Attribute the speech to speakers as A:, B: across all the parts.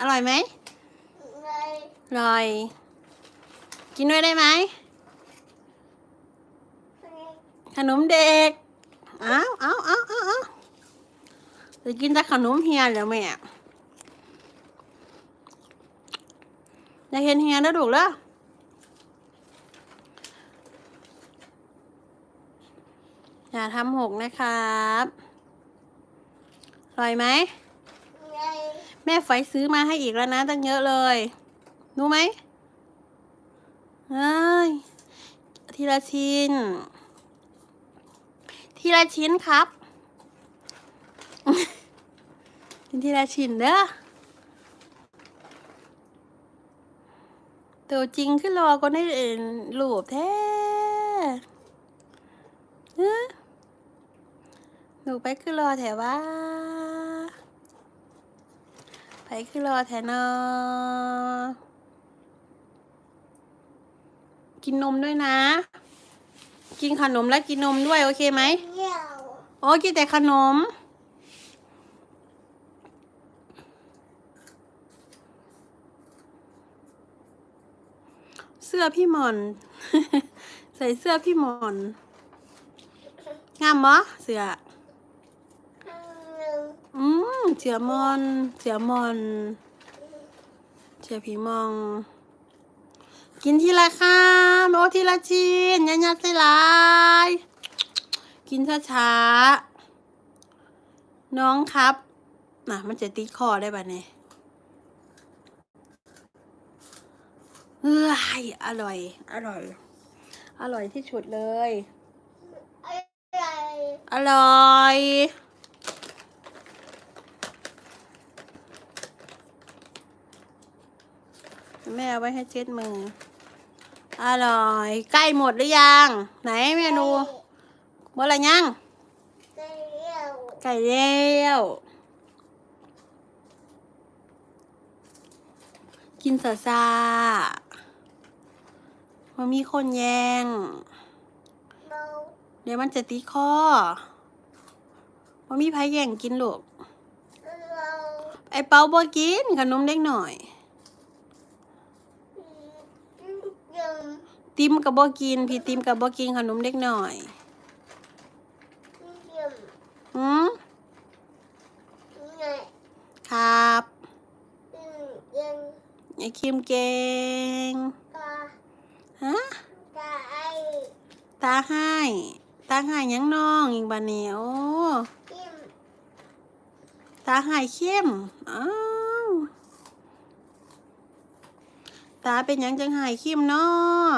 A: อร่อยไหมอร่อย กินด้วยได้ไหม ขนมเด็กเอาเอาเอาเอาเอาจะกินแต่ขนมเฮียเดี๋ยวแม่อยากเห็นเฮียนะดูกแล้วอย่าทำหกนะครับอร่อยไหม แม่ไฟซื้อมาให้อีกแล้วนะ ตั้งเยอะเลยรู้ไหมเอ้ยทีละชิ้น ทีละชิ้นครับกินทีละชิ้นเด้อตัวจริงขึ้นรอก็ได้เอ็นรูปแท้เอ้อหนูไปขึ้นรอแถวว่า ไปขึ้นรอแถวนอกินนมด้วยนะ กินขนมและกินนมด้วย โอเคไหมโอ้กินแต่ขนม เสื้อพี่หมอน ใส่เสื้อพี่หมอน งามมะเสื้อ เสือมอนเสือมอนเสือผีมอง กินทีละคำโอ้ทีละชิ้นยันยัดใส่ลาย กินช้าๆน้องครับน่ะมันจะติดคอได้ป่ะเนี่ยเอ้ยอร่อย อร่อย อร่อยที่สุดเลย อร่อย แม่เอาไว้ให้เช็ดมือ อร่อย ใกล้หมดหรือยัง ไหนแม่ดูหมดอะไรยังไก่เลี้ยว กินซาซามันมีคนแยง เดี๋ยวมันจะตีคอมันมีไผแย่งกินลูก ไอเปาบ่กินขนมเด็กหน่อย ติมกับบ่กิน พี่ติมกับบ่กินขนมเด็กหน่อยหืมครับไอคิมเก่งฮะตาให้ตาให้หยังน้องอีกบัดนี้โอ้ตาให้เข้มอ้าวตา เป็นยังจังห้เข้มเนาะ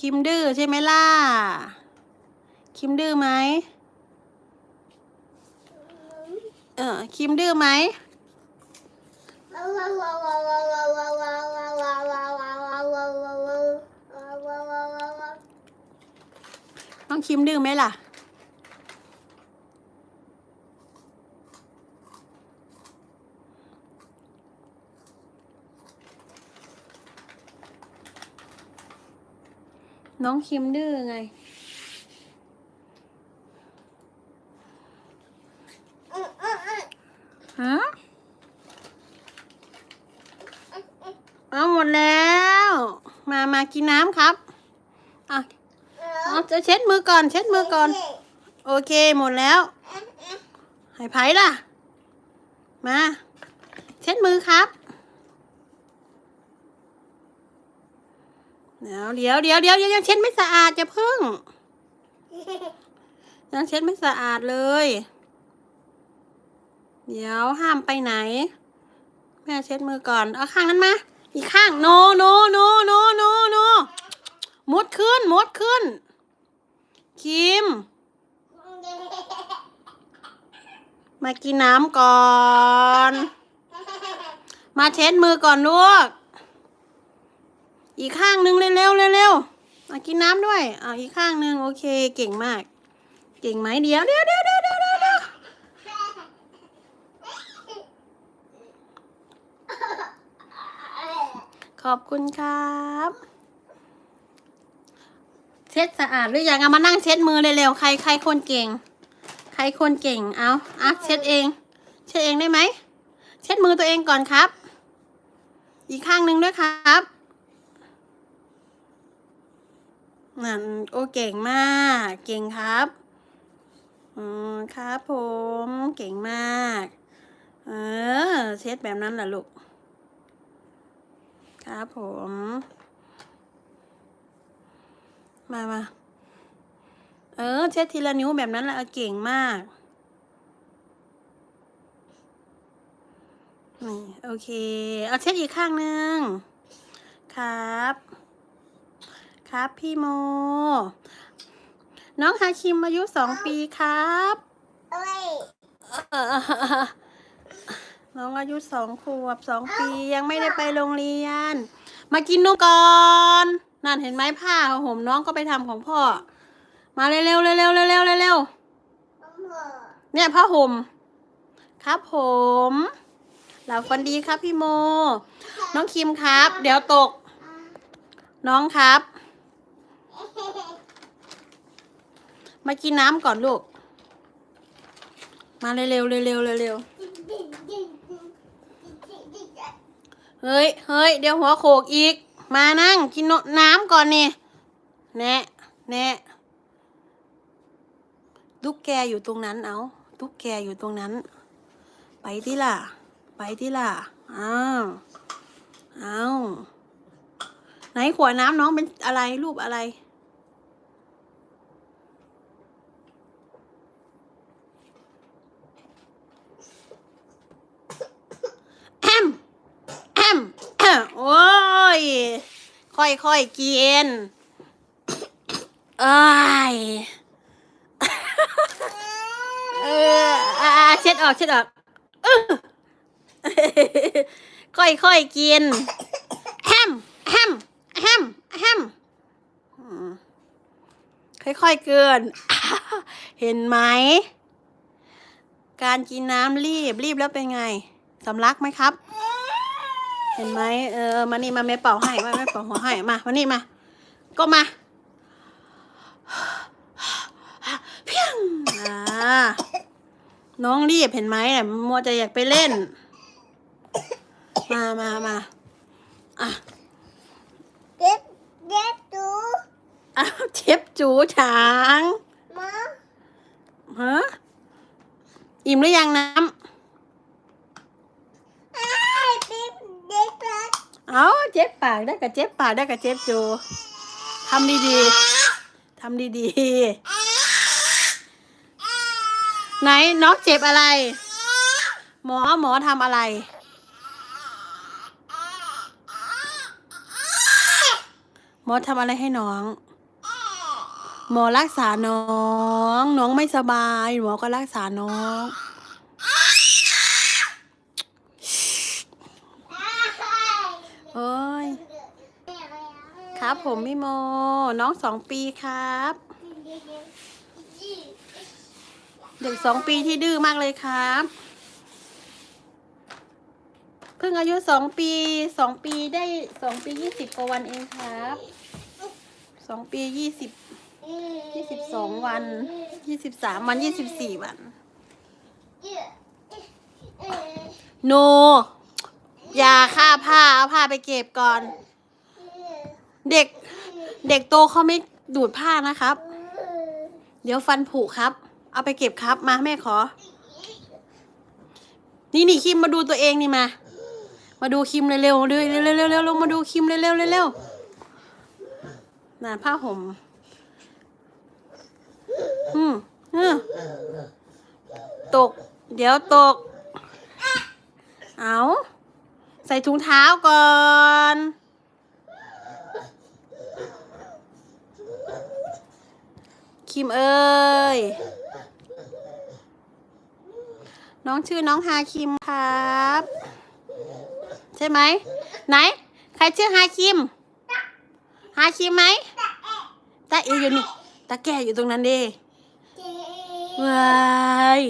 A: คิมดื้อใช่ไหมล่ะ คิมดื้อไหมเออคิมดื้อไหมน้องคิมดื้อไหมล่ะ น้องคิมดื้อไง ฮะ เอาหมดแล้ว มามากินน้ำครับ อะเอาจะเช็ดมือก่อน เช็ดมือก่อน โอเคหมดแล้วให้ไผ่ล่ะ มา เช็ดมือครับ เดี๋ยวเดี๋ยวเดี๋ยวเดี๋ยวยังเช็ดไม่สะอาดจะพึ่ง ยังเช็ดไม่สะอาดเลย เดี๋ยวห้ามไปไหน แม่เช็ดมือก่อน เอาข้างนั้นมา อีกข้างโนโนโนโนโนโนมุดขึ้นมุดขึ้น คิม มากินน้ำก่อน มาเช็ดมือก่อนลูก อีกข้างหนึ่งเร็วเร็วเร็วมากินน้ำด้วยอ่าอีกข้างหนึ่งโอเค เก่งมาก เก่งไหมเดียวเดี๋ยวเดี๋ยวเดี๋ยวเดี๋ยวเดี๋ยวเดี๋ยวขอบคุณครับเช็ดสะอาดหรือยังเอามานั่งเช็ดมือเร็วๆใครใครคนเก่ง ใครคนเก่งเอาอะเช็ดเอง เช็ดเองได้ไหมเช็ดมือตัวเองก่อนครับ อีกข้างหนึ่งด้วยครับ นั่นโอ้เก่งมาก เก่งครับอืมครับผมเก่งมาก เออเช็ดแบบนั้นแหละลูก ครับผม มามาเออเช็ดทีละนิ้วแบบนั้นแหละเก่งมากนี่โอเค เอาเช็ดอีกข้างหนึ่งครับ ครับพี่โม น้องฮาคิมอายุสองปีครับ
B: เอ้ย
A: เอ่อน้องอายุสองขวบสองปียังไม่ได้ไปโรงเรียน มากินนมก่อนนั่นเห็นไหมผ้าห่มน้องก็ไปทำของพ่อ มาเร็วๆเร็วๆเร็วๆเร็วๆเร็วๆเร็ว
B: น้ำเหอะ
A: ๆเนี่ยผ้าห่มครับผมหลับฟันดีครับพี่โม น้องคิมครับ เดี๋ยวตก น้องครับ มากินน้ำก่อนลูก มาเร็วๆเร็วเร็วเฮ้ยเฮ้ยเดี๋ยวหัวโขกอีก มานั่งกินนน้ำก่อนนี่แนะแนะตุ๊กแกอยู่ตรงนั้นเอาตุ๊กแกอยู่ตรงนั้น ไปที่ล่ะ ไปที่ล่ะอ้าวอ้าวไหนขวดน้ำน้องเป็นอะไรรูปอะไร แอม แอมแอม โอ้ย ค่อยค่อยๆกินเอ้ยเอออ่าเช็ดออกเช็ดออกค่อยค่อยๆกินแฮมแฮมแฮมแฮมอืมค่อยๆเกิน เห็นไหม การกินน้ำรีบรีบแล้วเป็นไงสำลักไหมครับ เห็นไหมเออมานี่มาแม่เป่าให้มาแม่เป่าหัวให้มามานี่มา ก็มาเพียงอ่าน้องรีบเห็นไหมเนี่ยมัวจะอยากไปเล่น มามามาอะ
B: เด็ดเด็ดดู
A: อ้าวเจ็บจูช้าง
B: มา
A: ฮะอิ่มหรือยังน้
B: ไอ้ปิ๊บ เด็ดเด็ดำ
A: เอาเจ็บปากได้กับเจ็บปากได้กับเจ็บจูทำดีๆทำดีๆ ไหนน้องเจ็บอะไร หมอหมอทำอะไร หมอทำอะไรให้น้อง หมอรักษาน้อง น้องไม่สบาย หมอก็รักษาน้อง โอ้ย ครับผมพี่โม น้องสองปีครับ เด็กสองปีที่ดื้อมากเลยครับ เพิ่งอายุสองปีสองปีได้สองปียี่สิบกว่าวันเองครับสองปียี่สิบยี่สิบสองวันยี่สิบสามวันยี่สิบสี่วัน โน อย่าฆ่าผ้าเอาผ้าไปเก็บก่อน เด็ก เด็กโตเขาไม่ดูดผ้านะครับ เดี๋ยวฟันผุครับ เอาไปเก็บครับมาแม่ขอ นี่นี่คิมมาดูตัวเองนี่มา มาดูคิมเร็วๆเร็วๆเร็วๆเร็วๆเร็วลงมาดูคิมเร็วๆเร็วๆน่ะผ้าห่มอืมเอืมตก เดี๋ยวตก เอา ใส่ถุงเท้าก่อน คิมเอ้ย น้องชื่อน้องฮาคิมครับ ใช่ไหม ไหน ใครชื่อฮาคิม ฮาคิมไหมตาเออยู่นี่ตาแก่อยู่ตรงนั้นดิว้าย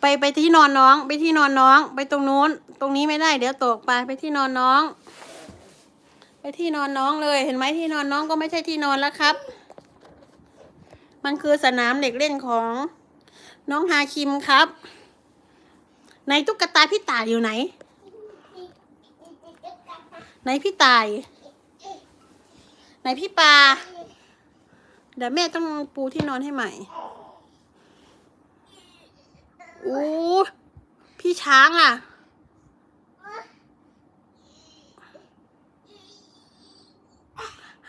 A: ไปไปที่นอนน้อง ไปที่นอนน้อง ไปตรงนู้น ตรงนี้ไม่ได้ เดี๋ยวตกไปไปที่นอนน้อง ไปที่นอนน้องเลยเห็นไหมที่นอนน้องก็ไม่ใช่ที่นอนแล้วครับ มันคือสนามเด็กเล่นของน้องฮาคิมครับ ในตุ๊กตาพี่ตายอยู่ไหนไหนพี่ตายไหนพี่ปลาเดี๋ยวแม่ต้องปูที่นอนให้ใหม่ อ้พี่ช้างอะ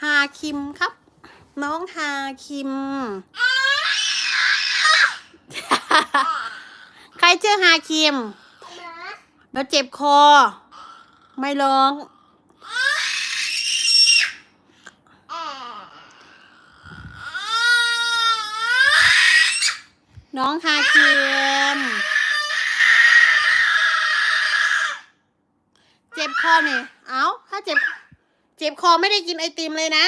A: ฮาคิมครับ น้องฮาคิม ใครเจอฮาคิม
B: หมา
A: เดี๋ยวเจ็บคอ ไม่ร้อง
B: แอะ
A: น้องฮาเคิมเจ็บคอเนี่ยเอาถ้าเจ็บ เจ็บคอไม่ได้กินไอติมเลยนะ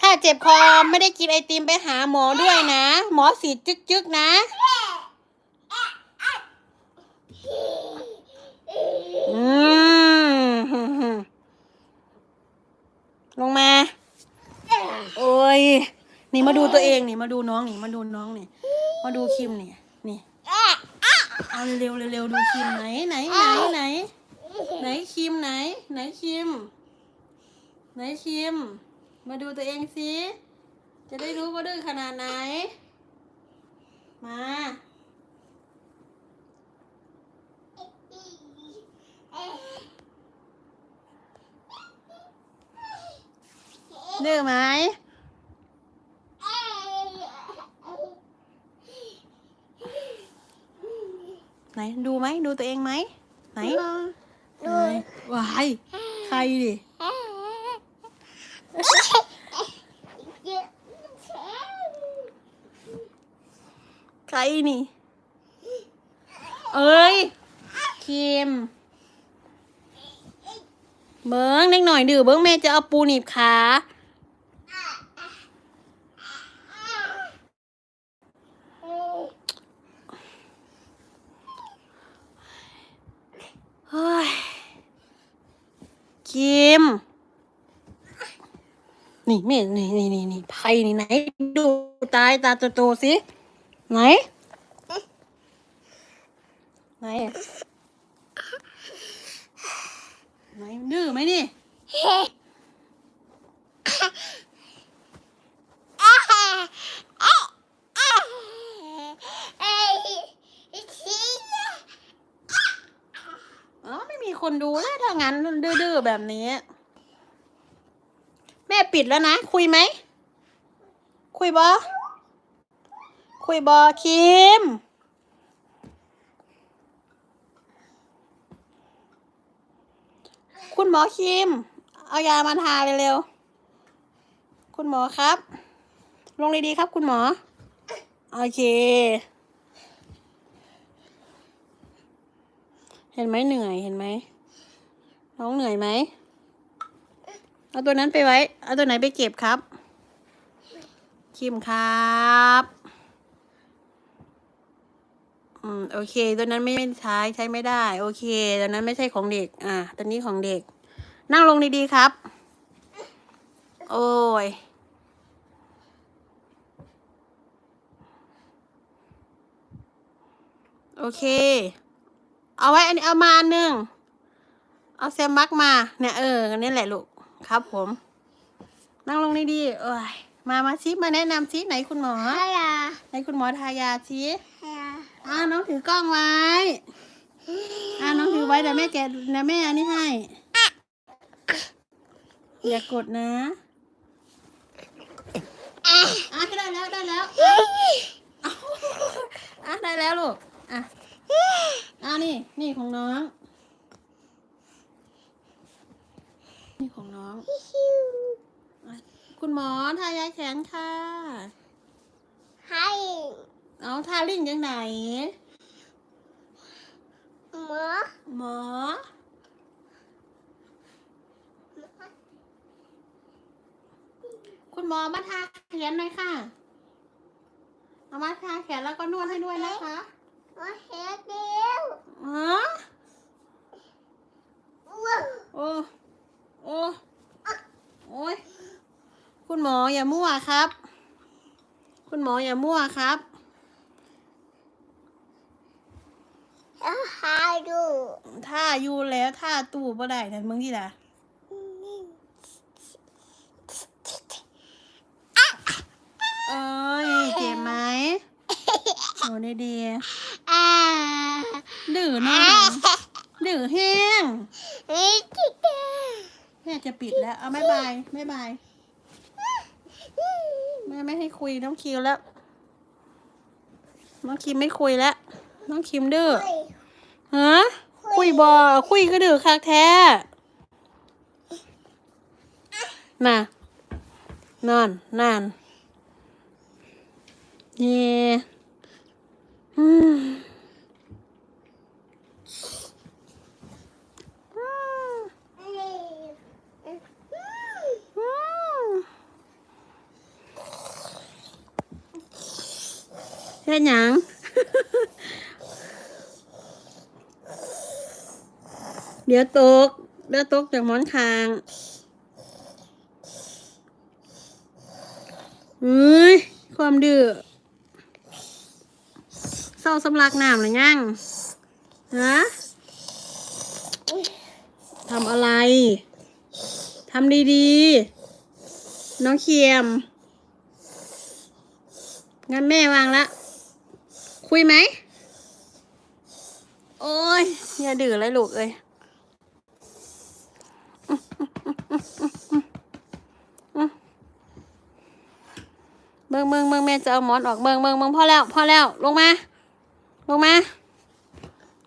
A: ถ้าเจ็บคอไม่ได้กินไอติมไปหาหมอด้วยนะ หมอสีดจึกๆนะ อืมลงมา โอ้ย นี่มาดูตัวเองนี่มาดูน้องนี่มาดูน้องนี่มาดูคิมนี่นี่เอาเร็วเร็วดูคิมไหนไหนไหนไหนไหนคิมไหน ไหนคิม ไหนคิม มาดูตัวเองสิจะได้รู้ว่าดื้อขนาดไหน มาดื้อไหม ไห นดูไหมดูตัวเองไหมไหน
B: ดู
A: ไหนวายใครดิใครนี่ เอ้ยคิมเบิ้งเล็กหน่อยดื้อเบิ้งแม่จะเอาปูหนีบขา เฮ้ยคิม นี่เม่นี่นี่นี่นี่ไพ่นี่ไหน ดูตายตาโตๆสิ ไหน ไหน ไหนดื้อไหมนี่ อ๋อไม่มี คนดูแล้วถ้างั้นดื้อๆแบบนี้ แม่ปิดแล้วนะ คุยไหม คุยบอคุยบอคิมคุณหมอคิม เอายามาทาเร็วๆคุณหมอครับ ลงเลยดีครับคุณหมอ โอเค เห็นไหมเหนื่อยเห็นไหมน้องเหนื่อยไหมเอาตัวนั้นไปไว้ เอาตัวไหนไปเก็บครับ คิมครับอืมโอเค ตัวนั้นไม่ใช้ใช้ไม่ได้ โอเค ตัวนั้นไม่ใช่ของเด็ก อะตัวนี้ของเด็ก นั่งลงดีๆครับ โอ้ยโอเค เอาไว้อันนี้เอามาอันหนึ่งเอาแซมบักมาเนี่ยเออนี่แหละลูกครับ ผม นั่งลงดีๆเอ้ยมามาซิมาแนะนำซิไหนคุณหมอ
B: ฮายา
A: ไหนคุณหมอทายาซิ
B: ฮายา
A: อ่าน้องถือกล้องไว้อ่าน้องถือไว้เดี๋ยวแม่แกะเดี๋ยวแม่อันนี้ให้อย่ากดนะอะได้แล้วได้แล้วเอาอะได้แล้วลูก อะอ่านี่ นี่ ของน้อง นี่ของน้องอะคุณหมอทายาแขนค่ะ
B: ให้
A: เอาทาลิ่งยังไหน
B: หมอ
A: หมอ คุณหมอมาทาแขนหน่อยค่ะ เอามาทาแขนแล้วก็นวดให้ด้วยนะคะ
B: หมอเฮ็ดเดียว
A: อ๋อ
B: ว้าว
A: โอ้โอ้โอ้ย คุณหมออย่ามั่วครับ คุณหมออย่ามั่วครับ
B: แล้วหาดู
A: ถ้าอยู่แล้วถ้าตู้บ่ได้นั่นมึงที่ละเอ้ยเจ็บไหมโอ้ได้ดี
B: อ่า
A: ดื้อเนาะดื้อแห้ง
B: นี่จิ๊ก
A: แม่จะปิดแล้ว เอาไม่บายไม่บายแม่ ไม่ให้คุยน้องคิวแล้ว น้องคิมไม่คุยแล้ว น้องคิมดื้อฮะคุยบอคุยก็ดื้อคักแท้น่ะนอนนั่นเย่อืมอืมอืมเฮ็ดหยังเดี๋ยวตก เดี๋ยวตกจากหมอนคางเฮ้ย ความดื้อเศร้าสำลักน้ำหรือยังฮะทำอะไร ทำดีๆ น้องเคียม งั้นแม่วางละ คุยไหม โอ้ยอย่าดื้อเลยลูกเอ้ยเบิ่งเบิ่งเบิ่งแม่จะเอาหมอนออกเบิ่งเบิ่งเบิ่งพอแล้วพอแล้วลงมา ลงมา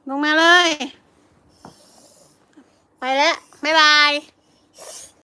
A: ลงมาเลย ไปแล้ว บ๊ายบาย